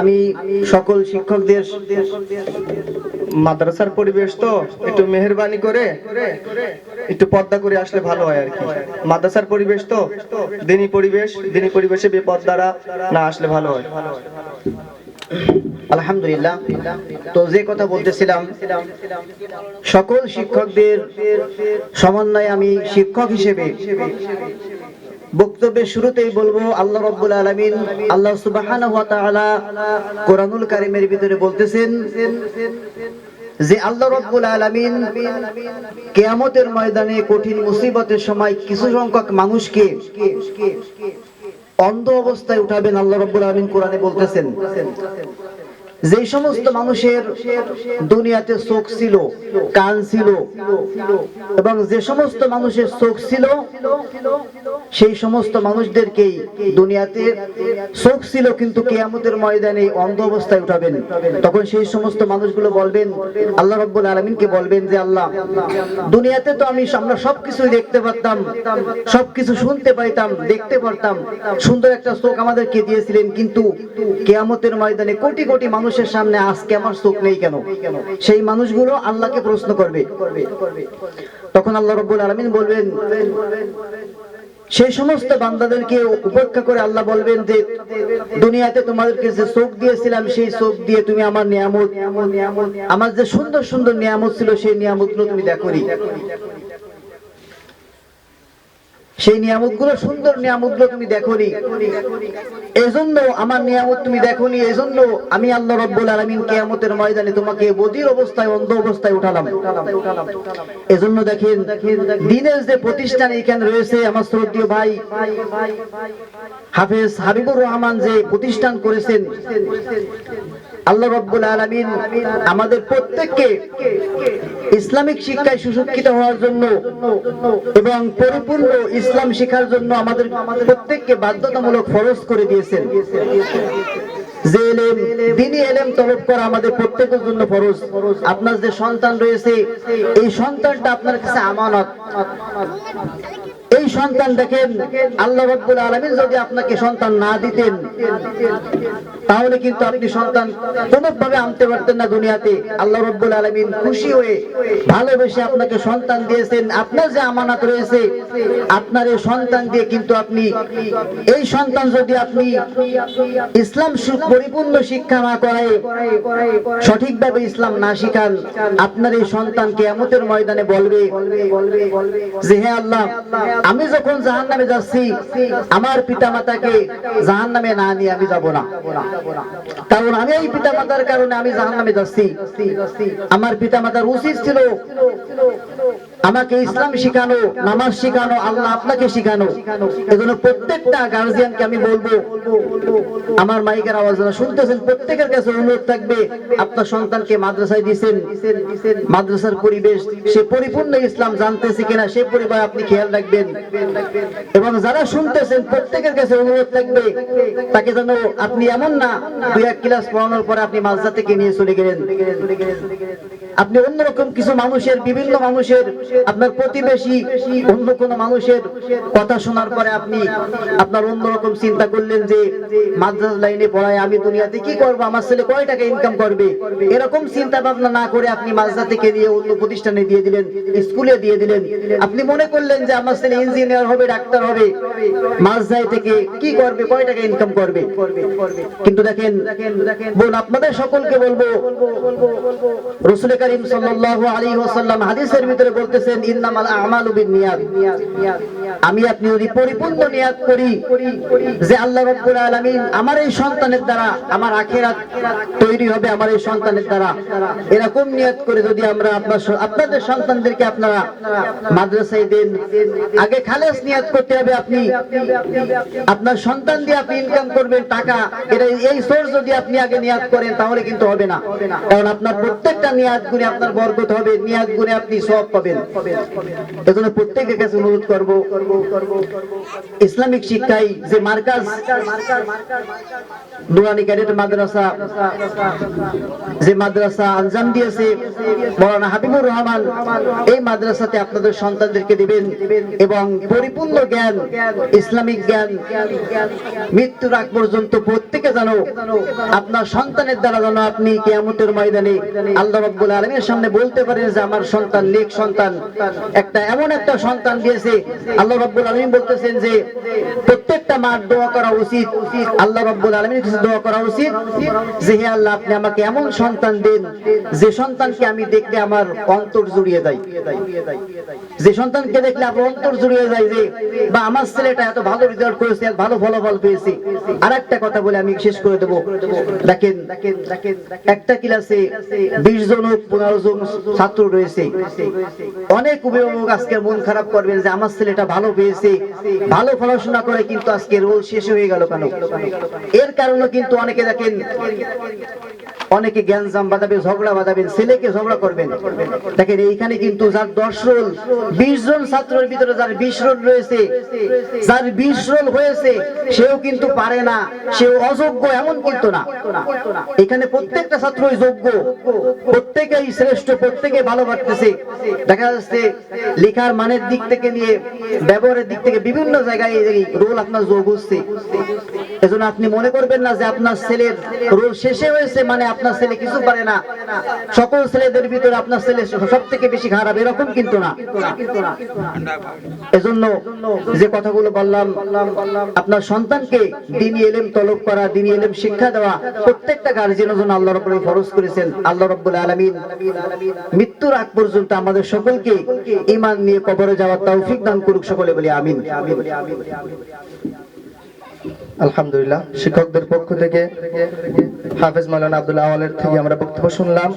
আমি সকল শিক্ষকদের মাদ্রাসার পরিবেশ তো, একটু মেহরবানি করে, একটু পর্দা করে আসলে ভালো হয় আর কি। মাদ্রাসার পরিবেশ তো, দিনী পরিবেশ, দিনী পরিবেশে বেপর্দারা না আসলে ভালো হয়। আলহামদুলিল্লাহ। তো যে কথা বলতেছিলাম, সকল শিক্ষকদের সমন্বয়ে আমি শিক্ষক হিসেবে বক্তব্যের শুরুতেই বলব, আল্লাহ রব্বুল আলামিন আল্লাহ তাআলা কোরআনুল কারীমের ভিতরে বলতেছেন যে, আল্লাহ রব্বুল আলমিন কেয়ামতের ময়দানে কঠিন মুসিবতের সময় কিছু সংখ্যক মানুষকে অন্ধ অবস্থায় উঠাবেন আল্লাহ রব্বুল আলমিন কোরআনে বলতেছেন যে সমস্ত মানুষের দুনিয়াতে চোখ ছিল, কান ছিল, এবং যে সমস্ত মানুষের চোখ ছিল, সেই সমস্ত মানুষদেরকেই দুনিয়াতে চোখ ছিল, কিন্তু কেয়ামতের ময়দানে অন্ধ অবস্থায় উঠাবেন। তখন সেই সমস্ত মানুষগুলো বলবেন, আল্লাহ রব্বুল আলমিনকে বলবেন যে, আল্লাহ, দুনিয়াতে তো আমি আমরা সবকিছুই দেখতে পারতাম, সবকিছু শুনতে পাইতাম, দেখতে পারতাম, সুন্দর একটা চোখ আমাদেরকে দিয়েছিলেন, কিন্তু কেয়ামতের ময়দানে কোটি কোটি মানুষের সামনে আজকে আমার চোখ নেই কেন? সেই মানুষগুলো আল্লাহকে প্রশ্ন করবে। তখন আল্লাহ রব্বুল আলমিন বলবেন, সেই সমস্ত বান্দাদেরকে উপেক্ষা করে আল্লাহ বলবেন যে, দুনিয়াতে তোমাদেরকে যে চোখ দিয়েছিলাম, সেই চোখ দিয়ে তুমি আমার নিয়ামত, আমার যে সুন্দর সুন্দর নিয়ামত ছিল, সেই নিয়ামতগুলো তুমি দেখোনি। সেই নিয়ামতগুলো সুন্দর নিয়ামতগুলো তুমি দেখোনি। এজন্য আমার নিয়ামত তুমি দেখোনি, এজন্য আমি আল্লাহ রব্বুল আলমিন কেয়ামতের ময়দানে তোমাকে বদির অবস্থায়, অন্ধ অবস্থায় উঠালাম। এজন্য দেখেন, দিনের যে প্রতিষ্ঠান এখানে রয়েছে, আমার শ্রদ্ধীয় ভাই, হাফেজ হাবিবুর রহমান যে প্রতিষ্ঠান করেছেন আল্লাহ রব্বুল আলমিন আমাদের প্রত্যেককে ইসলামিক শিক্ষায় সুশিক্ষিত হওয়ার জন্য এবং পরিপূর্ণ ইসলাম শেখার জন্য আমাদের প্রত্যেককে বাধ্যতামূলক ফরজ করে দিয়েছেন। যে এলেম দিনই এলেম তলব করা আমাদের প্রত্যেকের জন্য ফরজ। আপনার যে সন্তান রয়েছে, এই সন্তানটা আপনার কাছে আমানত। সন্তান দেখেন, আল্লাহ রব্বুল আলমিন যদি আপনাকে সন্তান না দিতেন, তাহলে কিন্তু আপনি সন্তান কোনোভাবে আনতে পারতেন না দুনিয়াতে। আল্লাহ রব্বুল আলমিন খুশি হয়ে ভালোবেসে আপনাকে সন্তান দিয়েছেন। আপনার যে আমানত রয়েছে, আপনার এই সন্তান দিয়ে কিন্তু আপনি, এই সন্তান যদি আপনি ইসলাম পরিপূর্ণ শিক্ষা না করায়, সঠিকভাবে ইসলাম না শিখান, আপনার এই সন্তান কেয়ামতের ময়দানে বলবে যে, হে আল্লাহ, আমি যখন জাহান নামে যাচ্ছি, আমার পিতা মাতাকে জাহান নামে না নিয়ে আমি যাব না। কারণ আমি এই পিতা মাতার কারণে আমি জাহান নামে যাচ্ছি। আমার পিতা মাতার উচিত ছিল আমাকে ইসলাম শিখানো নামাজ শিখানো আল্লাহ আপনাকে শিখানো। এজন্য প্রত্যেকটা গার্জিয়ানকে আমি বলব আমার মাইকের আওয়াজ যারা শুনতেছেন প্রত্যেকের কাছে অনুরোধ থাকবে আপনার সন্তানকে মাদ্রাসায় দিয়েছেন মাদ্রাসার পরিবেশ সে পরিপূর্ণ ইসলাম জানতেছে কিনা সে পরিবার আপনি খেয়াল রাখবেন। এবং যারা শুনতেছেন প্রত্যেকের কাছে অনুরোধ থাকবে তাকে যেন আপনি এমন না দুই এক ক্লাস পড়ানোর পরে আপনি মাদ্রাসা থেকে নিয়ে চলে গেলেন। আপনি অন্যরকম কিছু মানুষের, বিভিন্ন মানুষের, আপনার প্রতিবেশী, অন্য কোন মানুষের কথা শোনার পরে আপনি আপনার অন্যরকম চিন্তা করলেন যে মাদ্রাস লাইনে পড়ায় আমি দুনিয়াতে কি করব? আমার ছেলে কয় টাকা ইনকাম করবে? এরকম চিন্তা ভাবনা না করে আপনি মাদ্রাসা থেকে নিয়ে অন্য প্রতিষ্ঠানে দিয়ে দিলেন, স্কুলে দিয়ে দিলেন। আপনি মনে করলেন যে, আমার ছেলে ইঞ্জিনিয়ার হবে, ডাক্তার হবে মাদ্রাসায় থেকে কি করবে, কয় টাকা ইনকাম করবে? কিন্তু দেখেন, বোন, আপনাদের সকলকে বলব রসুল করিম সাল্লাল্লাহু আলাইহি ওয়াসাল্লাম হাদিসের ভিতরে বলতেছেন, ইন্নামাল আমালু বিন্নিয়াত। আমি আপনি যদি পরিপূর্ণ নিয়াত করি, যে আল্লাহ রাব্বুল আলামিন আমার এই সন্তানের দ্বারা, আমার আখিরাত তৈরি হবে আমার এই সন্তানের দ্বারা। এরকম নিয়াত করে যদি আমরা আপনার আপনাদের সন্তানদেরকে আপনারা মাদ্রাসায় দেন, আগে খালেস নিয়াত করতে হবে আপনি। আপনার সন্তান দিয়ে আপনি ইনকাম করবেন, টাকা এটা এই সোর্স যদি আপনি আগে নিয়াত করেন, তাহলে কিন্তু হবে না। কারণ আপনার প্রত্যেকটা নিয়াত গুণে আপনার বরকত হবে নিয়াত গুণে আপনি সব পাবেন। এজন্য প্রত্যেকের কাছে অনুরোধ করব, ইসলামিক শিক্ষায় যে মার্কাজ, নুরানি ক্যাডেট মাদ্রাসা, যে মাদ্রাসা আঞ্জাম দিয়েছে, মৌলানা হাবিবুর রহমান, এই মাদ্রাসাতে আপনাদের সন্তানদেরকে দিবেন এবং পরিপূর্ণ জ্ঞান, ইসলামিক জ্ঞান, মৃত্যুর আগ পর্যন্ত প্রত্যেকে জানো, আপনার সন্তানের দ্বারা যেন আপনি কেয়ামতের ময়দানে আল্লাহ রব্বুল আলমীর সামনে বলতে পারেন যে আমার সন্তান নেক সন্তান, একটা এমন একটা সন্তান দিয়েছে। আল্লাহ রব্বুল আলমী বলতেছেন যে, প্রত্যেকটা মার দোয়া করা উচিত। আল্লাহ রব্বুল আলমীর কাছে দোয়া করা উচিত যে, হে আল্লাহ, আপনি আমাকে এমন সন্তান দেন, যে সন্তানকে আমি দেখলে আমার অন্তর জুড়িয়ে দেয়। যে সন্তানকে দেখলে আপনার অন্তর জুড়িয়ে যায় যে, বা আমার ছেলেটা এত ভালো রেজাল্ট করেছে ভালো ফলাফল পেয়েছে। আর একটা কথা বলে আমি শেষ করে দেবো। দেখেন, একটা ক্লাসে বিশ জন পনেরো জন ছাত্র রয়েছে। অনেক অভিভাবক আজকে মন খারাপ করবেন যে, আমার ছেলেটা ভালো পেয়েছে, ভালো পড়াশোনা করে কিন্তু আজকে রোল শেষ হয়ে গেল কেন? এর কারণে কিন্তু অনেকে দেখেন অনেকে জ্ঞানজাম বাঁধাবেন ঝগড়া বাঁধাবেন, ছেলেকে ঝগড়া করবেন। দেখেন, এইখানে কিন্তু যার দশ রোল, বিশ জন ছাত্রের ভিতরে যার বিশ রোল রয়েছে, যার বিশ রোল হয়েছে, সেও কিন্তু পারে না, সেও অযোগ্য এমন কিন্তু না। এখানে প্রত্যেকটা ছাত্রই যোগ্য, প্রত্যেকেই শ্রেষ্ঠ, প্রত্যেকে ভালো পারতেছে দেখা যাচ্ছে, লেখার মানের দিক থেকে নিয়ে, ব্যবহারের দিক থেকে বিভিন্ন জায়গায় রোল আপনার যোগ হচ্ছে। এজন্য আপনি মনে করবেন না যে আপনার ছেলের রোল শেষে হয়েছে মানে আপনার ছেলে কিছু পারে না। সকল ছেলেদের ভিতরে আপনার ছেলে সব থেকে বেশি খারাপ, এরকম কিন্তু না। এজন্য যে কথাগুলো বললাম, আপনার সন্তানকে দিনী এলেম তলব করা, দিনী এলেম শিক্ষা দেওয়া, প্রত্যেকটা গার্জিয়ানের জন্য আল্লাহ রব্বুল ফরজ করেছেন, আল্লাহ রব্বুল আলামিন মৃত্যুর আগ পর্যন্ত আমাদের সকলকে ঈমান নিয়ে কবরে যাওয়ার তৌফিক দান করুক সকলে বলি আমিন। আলহামদুলিল্লাহ। শিক্ষকদের পক্ষ থেকে হাফেজ মালান আব্দুল্লাহ আওয়ালের থেকে আমরা বক্তব্য শুনলাম।